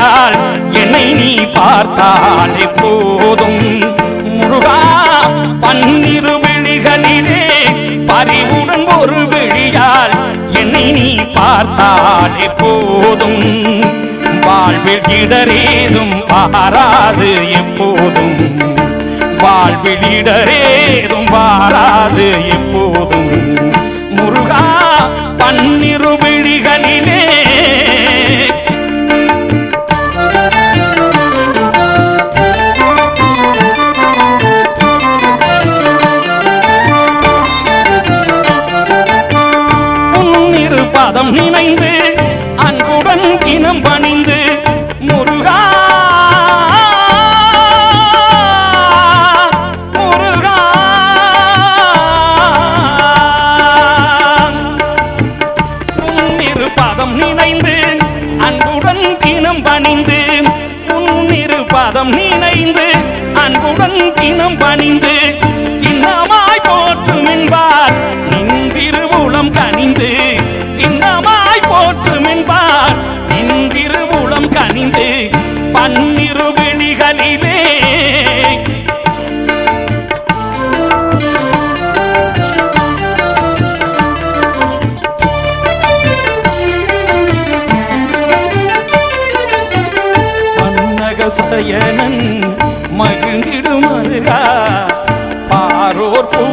விழியால் என்னை நீ பார்த்தால் எப்போதும் முருகா பன்னிரு விழிகளிலே பறிவுடன் ஒரு விழியால் என்னை நீ பார்த்தால் எப்போதும் வாழ்வில் இடரேதும் பாராது எப்போதும். வாழ்வில் இடரேதும் வாராது எப்போதும். முருகா பன்னிரு விழிகளிலே நினைந்து அன்புடன் இனம் பணிந்து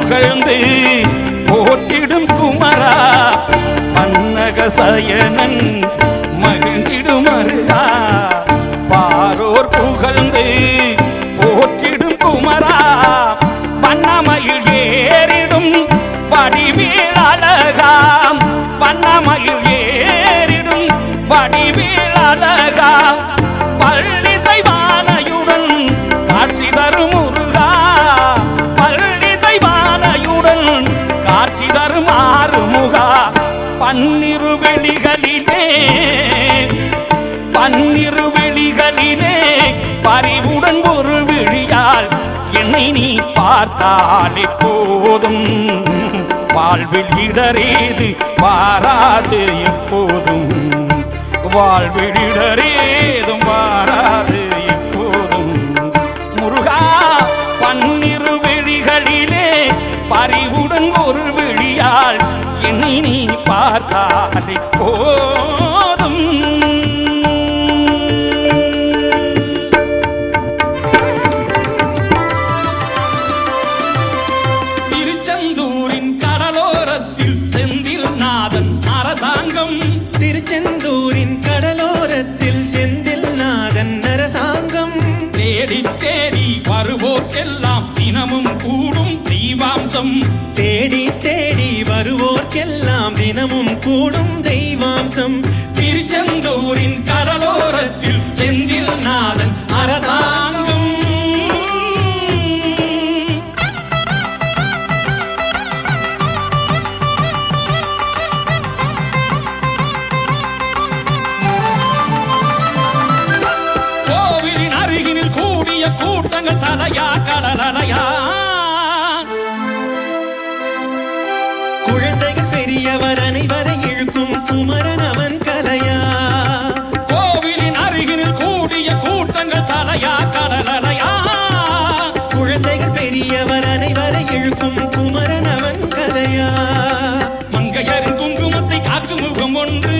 புகழ்ந்து போற்றிடும் குமரா மன்னக சயனன் மகிழ்ந்திடும் அருகா பாரோர் புகழ்ந்து போற்றிடும் குமரா வண்ணமயில் ஏறிடும் வடிவேல் அழகாம். வண்ணமயில் ஏறிடும் வடிவேல் அழகாம். பார்த்தாலே போதும். வாழ்வில் இடரேது வாராது எப்போதும் வாழ்வில் இடரேதும் வாராது எப்போதும் முருகா பன்னிரு வெளிகளிலே பறிவுடன் ஒரு வெளியால் என்னை நீ பார்த்தாலே போதும். வருவோர்க்கெல்லாம் தினமும் கூடும் தெய்வாம்சம். திருச்செந்தூரின் கடலோரத்தில் செந்தில் நாதன் அரசாங்கம். கோவிலின் அருகினில் கூடிய கூட்டங்கள் தலையா கடலையா காக்கும் முகம் ஒன்று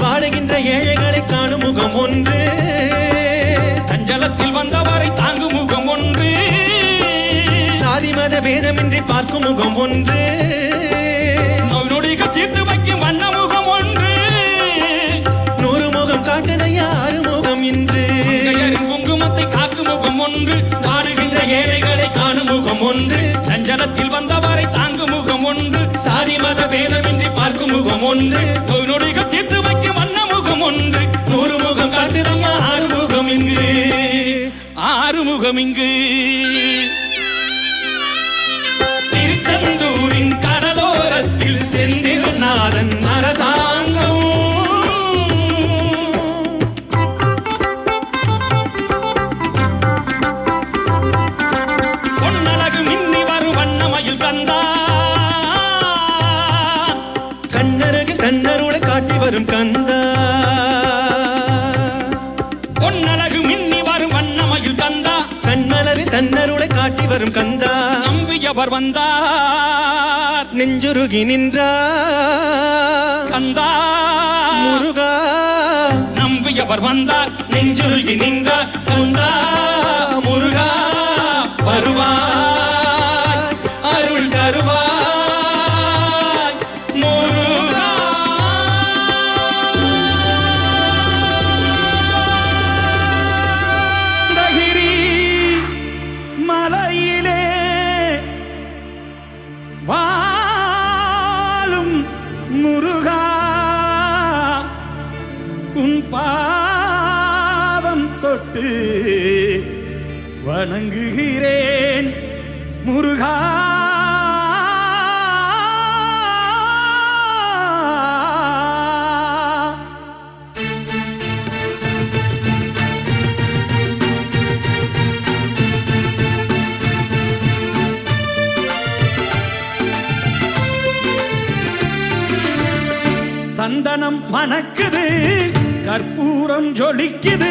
வாடுகின்ற ஏழைகளை காணும் முகம் ஒன்று சஞ்சலத்தில் வந்தவரை தாங்கும் முகம் ஒன்று சாதி மத பேதமின்றி பார்க்கும் முகம் ஒன்று நொடிகள் தீர்த்து வைக்கும் வண்ண முகம் ஒன்று நூறு முகம் காட்டுதையா ஆறு முகம் இன்று. குங்குமத்தை காக்கும் முகம் ஒன்று வாடுகின்ற ஏழைகளை காணும் முகம் ஒன்று சஞ்சலத்தில் வந்தவரை ஆறுமுகம் காட்டி வரும் கந்தா. நம்பியவர் வந்தார். நெஞ்சுருகி நின்றா. கந்தா. முருகா. நம்பியவர் வந்தார். நெஞ்சுருகி நின்றா கந்தா முருகா வருவாய் வணங்குகிறேன் முருகா. சந்தனம் மணக்குது கற்பூரம் ஜொலிக்குது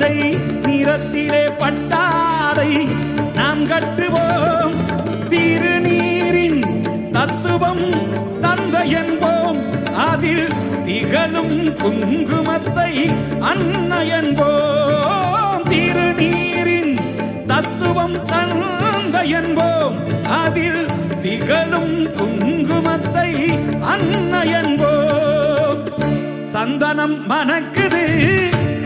பச்சை நிறத்திலே பட்டாடை நாம் கட்டுவோம். திருநீரின் தத்துவம் தந்த என்போம். அதில் திகழும் குங்குமத்தை அன்ன என்போம். திருநீரின் தத்துவம் தந்த என்போம். அதில் திகழும் குங்குமத்தை அன்ன என்போம். சந்தனம் மணக்குது.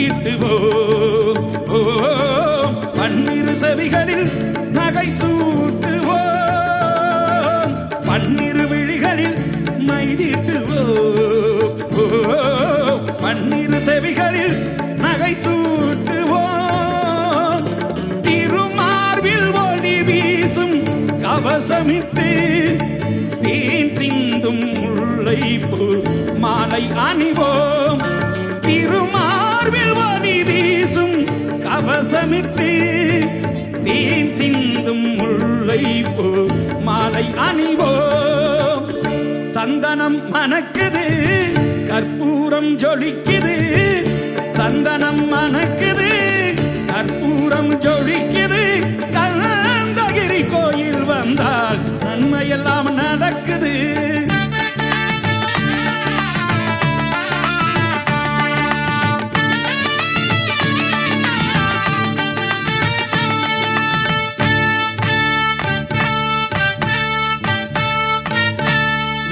தீட்டுவோம். ஓ பன்னிரு செவிகளில் நகை சூட்டுவோம். பன்னிரு விழிகளில் மைதீட்டுவோம் ஓ பன்னிரு செவிகளில் நகை சூட்டுவோம். திருமார்பில் ஒளி வீசும் கவசமிட்டு தேன் சிந்தும் உள்ளை பூ மாலை அணிவோம். மார்பில் வாதி வீசும் கவசமிட்டு தேன் சிந்தும் முல்லை போ மாலை அணிவோம். சந்தனம் மணக்குது கற்பூரம் ஜொலிக்குது. சந்தனம் மணக்குது கற்பூரம் ஜொலிக்குது. கலந்தகிரி கோயில் வந்தால் நன்மையெல்லாம் நடக்குது.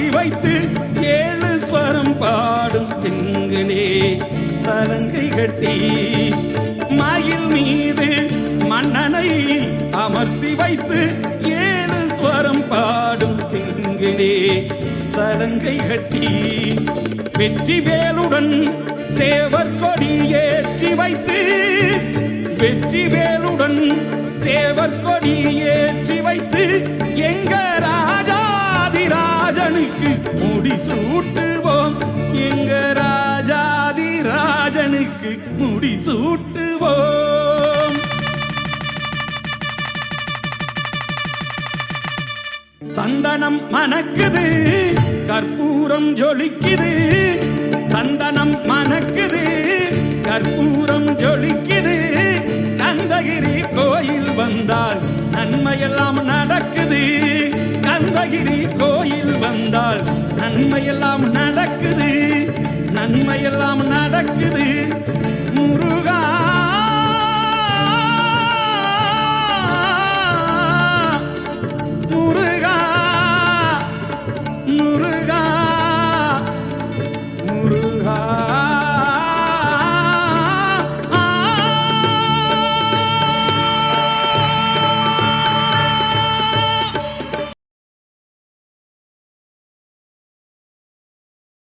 அமர்த்தி வைத்து ஏழு ஸ்வரம் பாடும் திங்களே சலங்கை கட்டி மயில் மீது மன்னனை அமர்த்தி வைத்து ஏழு ஸ்வரம் பாடும் திங்களே சலங்கை கட்டி வெற்றி வேலுடன் சேவர் கொடி ஏற்றி வைத்து வெற்றி வேலுடன் சேவர் கொடி ஏற்றி வைத்து எங்க ராஜனுக்கு முடி சூட்டுவோம். எங்க ராஜாதிராஜனுக்கு முடி சூட்டுவோம். சந்தனம் மணக்குது கற்பூரம் ஜொலிக்குது. சந்தனம் மணக்குது கற்பூரம் ஜொலிக்குது. கந்தகிரி கோயில் வந்தால் நன்மையெல்லாம் நடக்குது. கந்தகிரி கோயில் வந்தால் நன்மையெல்லாம் நடக்குது நன்மையெல்லாம் நடக்குது. முருகா முருகா